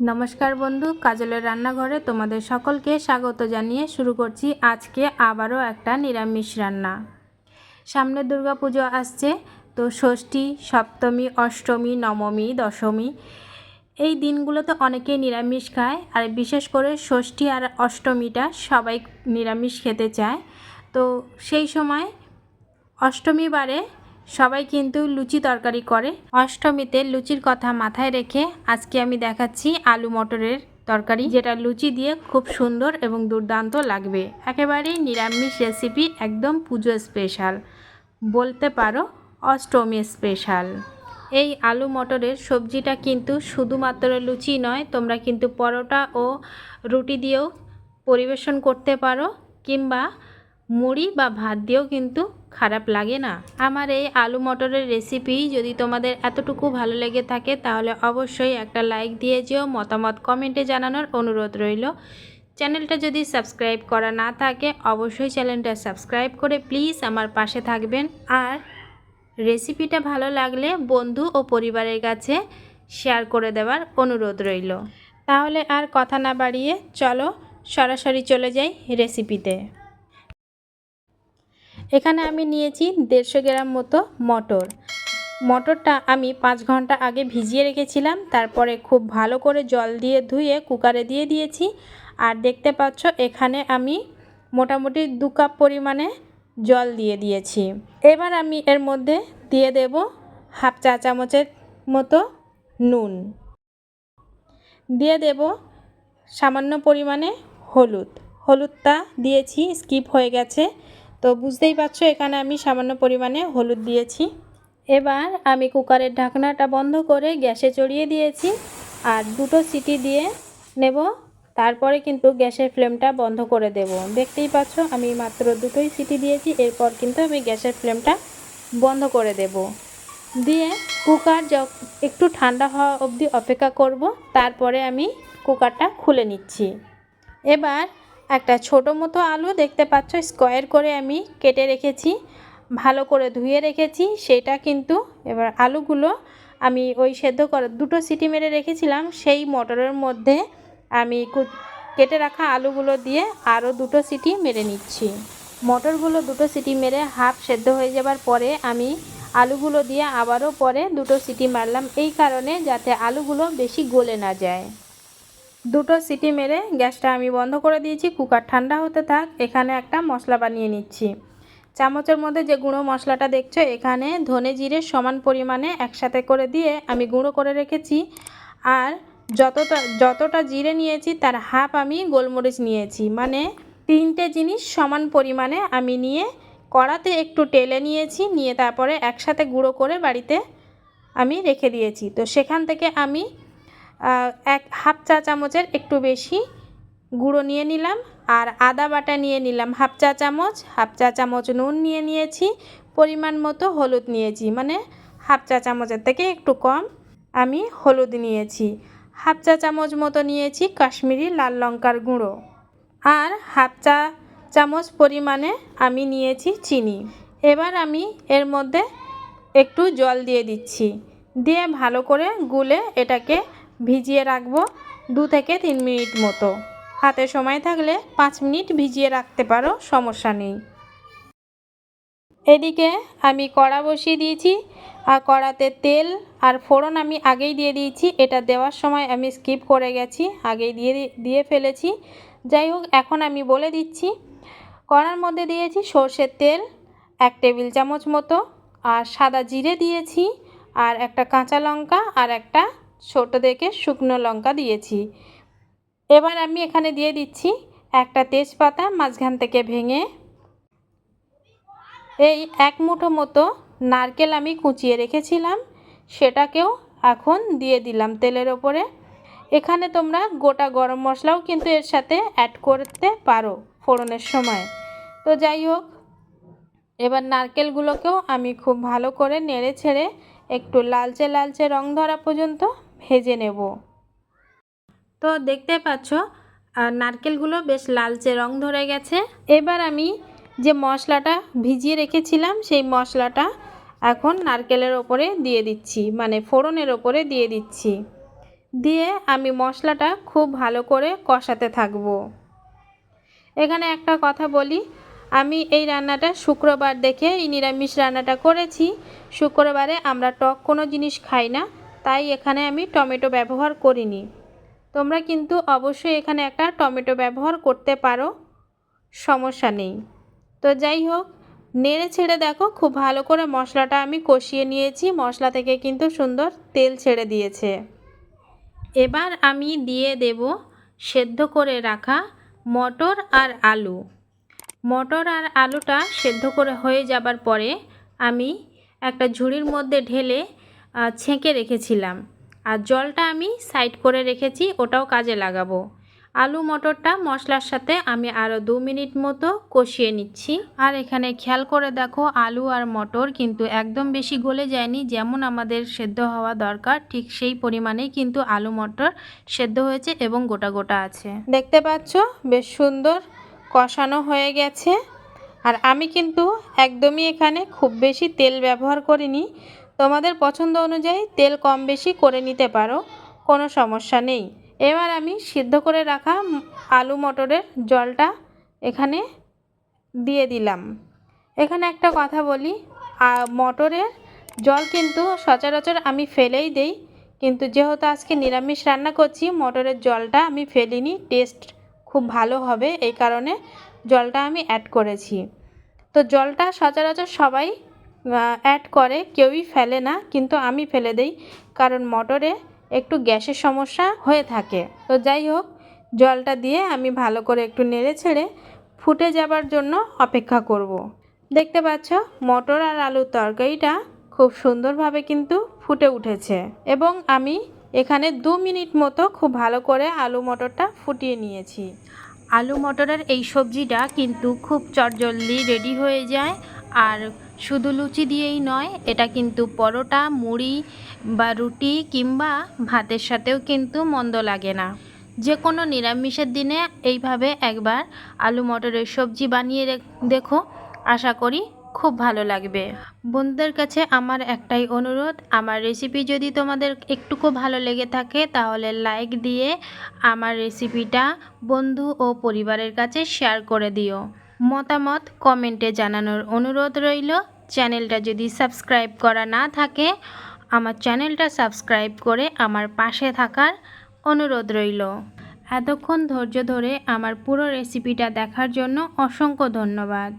নমস্কার বন্ধু, কাজলের রান্নাঘরে তোমাদের সকলকে স্বাগত জানিয়ে শুরু করছি আজকে আবারও একটা নিরামিষ রান্না। সামনে দুর্গা পুজো আসছে, তো ষষ্ঠী, সপ্তমী, অষ্টমী, নবমী, দশমী, এই দিনগুলোতে অনেকেই নিরামিষ খায়। আর বিশেষ করে ষষ্ঠী আর অষ্টমীটা সবাই নিরামিষ খেতে চায়। তো সেই সময় অষ্টমী বারে সবাই কিন্তু লুচি তরকারি করে। অষ্টমীতে লুচির কথা মাথায় রেখে আজকে আমি দেখাচ্ছি আলু মটরের তরকারি, যেটা লুচি দিয়ে খুব সুন্দর এবং দুর্দান্ত লাগবে। একেবারেই নিরামিষ রেসিপি, একদম পুজো স্পেশাল। বলতে পারো, অষ্টমী স্পেশাল। এই আলু মটরের সবজিটা কিন্তু শুধুমাত্র লুচি নয়, তোমরা কিন্তু পরোটা ও রুটি দিয়েও পরিবেশন করতে পারো, কিংবা মুড়ি বা ভাত দিয়েও কিন্তু খারাপ লাগে না। আমার এই আলু মটরের রেসিপি যদি তোমাদের এতটুকু ভালো লেগে থাকে, তাহলে অবশ্যই একটা লাইক দিয়ে যেও। মতামত কমেন্টে জানানোর অনুরোধ রইল। চ্যানেলটা যদি সাবস্ক্রাইব করা না থাকে, অবশ্যই চ্যানেলটা সাবস্ক্রাইব করে প্লিজ আমার পাশে থাকবেন। আর রেসিপিটা ভালো লাগলে বন্ধু ও পরিবারের কাছে শেয়ার করে দেওয়ার অনুরোধ রইল। তাহলে আর কথা না বাড়িয়ে চলো, সরাসরি চলে যাই রেসিপিতে এখানে আমি নিয়েছি দেড়শো গ্রাম মতো মটর। মটরটা আমি পাঁচ ঘণ্টা আগে ভিজিয়ে রেখেছিলাম, তারপরে খুব ভালো করে জল দিয়ে ধুয়ে কুকারে দিয়ে দিয়েছি। আর দেখতে পাচ্ছ, এখানে আমি মোটামুটি দু কাপ পরিমাণে জল দিয়ে দিয়েছি। এবার আমি এর মধ্যে দিয়ে দেব হাফ চা চামচের মতো নুন। দিয়ে দেব সামান্য পরিমাণে হলুদ। হলুদটা দিয়েছি, স্কিপ হয়ে গেছে। তো বুঝতেই পারছ, এখানে আমি সামান্য পরিমাণে হলুদ দিয়েছি। এবার আমি কুকারের ঢাকনাটা বন্ধ করে গ্যাসে চড়িয়ে দিয়েছি আর দুটো সিটি দিয়ে নেব। তারপরে কিন্তু গ্যাসের ফ্লেমটা বন্ধ করে দেব। দেখতেই পাচ্ছ, আমি মাত্র দুটোই সিটি দিয়েছি, এরপর কিন্তু আমি গ্যাসের ফ্লেমটা বন্ধ করে দেব। দিয়ে কুকার একটু ঠান্ডা হওয়া অবধি অপেক্ষা করব। তারপরে আমি কুকারটা খুলে নিচ্ছি। এবার একটা ছোটো মতো আলু দেখতে পাচ্ছ, স্কোয়ার করে আমি কেটে রেখেছি, ভালো করে ধুয়ে রেখেছি। সেটা কিন্তু এবার আলুগুলো আমি ওই সেদ্ধ করা দুটো সিটি মেরে রেখেছিলাম, সেই মটরের মধ্যে আমি কেটে রাখা আলুগুলো দিয়ে আরও দুটো সিটি মেরে নিচ্ছি। মটরগুলো দুটো সিটি মেরে হাফ সেদ্ধ হয়ে যাবার পরে আমি আলুগুলো দিয়ে আবারও পরে দুটো সিটি মারলাম, এই কারণে যাতে আলুগুলো বেশি গলে না যায়। দুটো সিটি মেরে গ্যাসটা আমি বন্ধ করে দিয়েছি, কুকার ঠান্ডা হতে থাক, এখানে একটা মশলা বানিয়ে নিচ্ছি। চামচের মধ্যে যে গুঁড়ো মশলাটা দেখছ, এখানে ধনে জিরে সমান পরিমাণে একসাথে করে দিয়ে আমি গুঁড়ো করে রেখেছি। আর যতটা যতটা জিরে নিয়েছি, তার হাফ আমি গোলমরিচ নিয়েছি। মানে তিনটে জিনিস সমান পরিমাণে আমি নিয়ে কড়াতে একটু টেলে নিয়েছি, নিয়ে তারপরে একসাথে গুঁড়ো করে বাড়িতে আমি রেখে দিয়েছি। তো সেখান থেকে আমি এক হাফ চা চামচের একটু বেশি গুঁড়ো নিয়ে নিলাম আর আদা বাটা নিয়ে নিলাম। হাফ চা চামচ, হাফ চা চামচ নুন নিয়ে নিয়েছি, পরিমাণ মতো হলুদ নিয়েছি মানে হাফ চা চামচের থেকে একটু কম আমি হলুদ নিয়েছি। হাফ চা চামচ মতো নিয়েছি কাশ্মীরি লাল লঙ্কার গুঁড়ো আর হাফ চা চামচ পরিমাণে আমি নিয়েছি চিনি। এবার আমি এর মধ্যে একটু জল দিয়ে দিচ্ছি। দিয়ে ভালো করে গুলে এটাকে ভিজিয়ে রাখব দু থেকে তিন মিনিট মতো। হাতে সময় থাকলে পাঁচ মিনিট ভিজিয়ে রাখতে পারো, সমস্যা নেই। এদিকে আমি কড়া বসিয়ে দিয়েছি, আর কড়াতে তেল আর ফোড়ন আমি আগেই দিয়ে দিয়েছি। এটা দেওয়ার সময় আমি স্কিপ করে গেছি, আগেই দিয়ে দিয়ে ফেলেছি। যাই হোক, এখন আমি বলে দিচ্ছি, কড়ার মধ্যে দিয়েছি সর্ষের তেল, এক টেবিল চামচ মতো, আর সাদা জিরে দিয়েছি, আর একটা কাঁচা লঙ্কা, আর একটা ছোটো দেখে শুকনো লঙ্কা দিয়েছি। এবার আমি এখানে দিয়ে দিচ্ছি একটা তেজপাতা মাঝখান থেকে ভেঙে। এই এক মুঠো মতো নারকেল আমি কুচিয়ে রেখেছিলাম, সেটাকেও এখন দিয়ে দিলাম তেলের ওপরে। এখানে তোমরা গোটা গরম মশলাও কিন্তু এর সাথে অ্যাড করতে পারো ফোড়নের সময়। তো যাই হোক, এবার নারকেলগুলোকেও আমি খুব ভালো করে নেড়ে ছেড়ে একটু লালচে লালচে রং ধরা পর্যন্ত ভেজে নেব। তো দেখতে পাচ্ছ নারকেলগুলো বেশ লালচে রং ধরে গেছে। এবার আমি যে মশলাটা ভিজিয়ে রেখেছিলাম, সেই মশলাটা এখন নারকেলের ওপরে দিয়ে দিচ্ছি মানে ফোড়নের ওপরে দিয়ে দিচ্ছি। দিয়ে আমি মশলাটা খুব ভালো করে কষাতে থাকব। এখানে একটা কথা বলি, আমি এই রান্নাটা শুক্রবার দেখে এই নিরামিষ রান্নাটা করেছি। শুক্রবারে আমরা টক কোনো জিনিস খাই না তাই এখানে আমি টমেটো ব্যবহার করিনি। তোমরা কিন্তু অবশ্যই এখানে একটা টমেটো ব্যবহার করতে পারো, সমস্যা নেই। তো যাই হোক, নেড়ে ছেড়ে দেখো, খুব ভালো করে মশলাটা আমি কষিয়ে নিয়েছি। মশলা থেকে কিন্তু সুন্দর তেল ছেড়ে দিয়েছে। এবার আমি দিয়ে দেব সেদ্ধ করে রাখা মটর আর আলু। মটর আর আলুটা সেদ্ধ করে হয়ে যাবার পরে আমি একটা ঝুড়ির মধ্যে ঢেলে ছেঁকে রেখেছিলাম। আর জলটা আমি সাইড করে রেখেছি, ওটাও কাজে লাগাবো। আলু মটরটা মশলার সাথে আমি আরও দু মিনিট মতো কষিয়ে নিচ্ছি। আর এখানে খেয়াল করে দেখো, আলু আর মটর কিন্তু একদম বেশি গলে যায়নি, যেমন আমাদের সেদ্ধ হওয়া দরকার, ঠিক সেই পরিমাণেই কিন্তু আলু মটর সেদ্ধ হয়েছে এবং গোটা গোটা আছে। দেখতে পাচ্ছ, বেশ সুন্দর কষানো হয়ে গেছে। আর আমি কিন্তু একদমই এখানে খুব বেশি তেল ব্যবহার করিনি তোমাদের পছন্দ অনুযায়ী তেল কম বেশি করে নিতে পারো, কোনো সমস্যা নেই। এবার আমি সিদ্ধ করে রাখা আলু মটরের জলটা এখানে দিয়ে দিলাম। এখানে একটা কথা বলি মটরের জল কিন্তু সচরাচর আমি ফেলেই দেই, কিন্তু যেহেতু আজকে নিরামিষ রান্না করছি, মটরের জলটা আমি ফেলিনি, টেস্ট খুব ভালো হবে, এই কারণে জলটা আমি অ্যাড করেছি। তো জলটা সচরাচর সবাই অ্যাড করে, কেউই ফেলে না, কিন্তু আমি ফেলে দেই, কারণ মটরে একটু গ্যাসের সমস্যা হয়ে থাকে। তো যাই হোক, জলটা দিয়ে আমি ভালো করে একটু নেড়ে ছেড়ে ফুটে যাবার জন্য অপেক্ষা করব। দেখতে পাচ্ছ মটর আর আলুর তরকারিটা খুব সুন্দরভাবে কিন্তু ফুটে উঠেছে। এবং আমি এখানে দু মিনিট মতো খুব ভালো করে আলু মটরটা ফুটিয়ে নিয়েছি। আলু মটরের এই সবজিটা কিন্তু খুব চটজলদি রেডি হয়ে যায়। আর শুধু লুচি দিয়েই নয়, এটা কিন্তু পরোটা, মুড়ি বা রুটি কিংবা ভাতের সাথেও কিন্তু মন্দ লাগে না। যে কোনো নিরামিষের দিনে এইভাবে একবার আলু মটরের সবজি বানিয়ে দেখো, আশা করি খুব ভালো লাগবে। বন্ধুদের কাছে আমার একটাই অনুরোধ, আমার রেসিপি যদি তোমাদের একটুকু ভালো লেগে থাকে, তাহলে লাইক দিয়ে আমার রেসিপিটা বন্ধু ও পরিবারের কাছে শেয়ার করে দিও। মতামত কমেন্টে জানানোর অনুরোধ রইল। চ্যানেলটা যদি সাবস্ক্রাইব করা না থাকে, আমার চ্যানেলটা সাবস্ক্রাইব করে আমার পাশে থাকার অনুরোধ রইল। এতক্ষণ ধৈর্য ধরে আমার পুরো রেসিপিটা দেখার জন্য অসংখ্য ধন্যবাদ।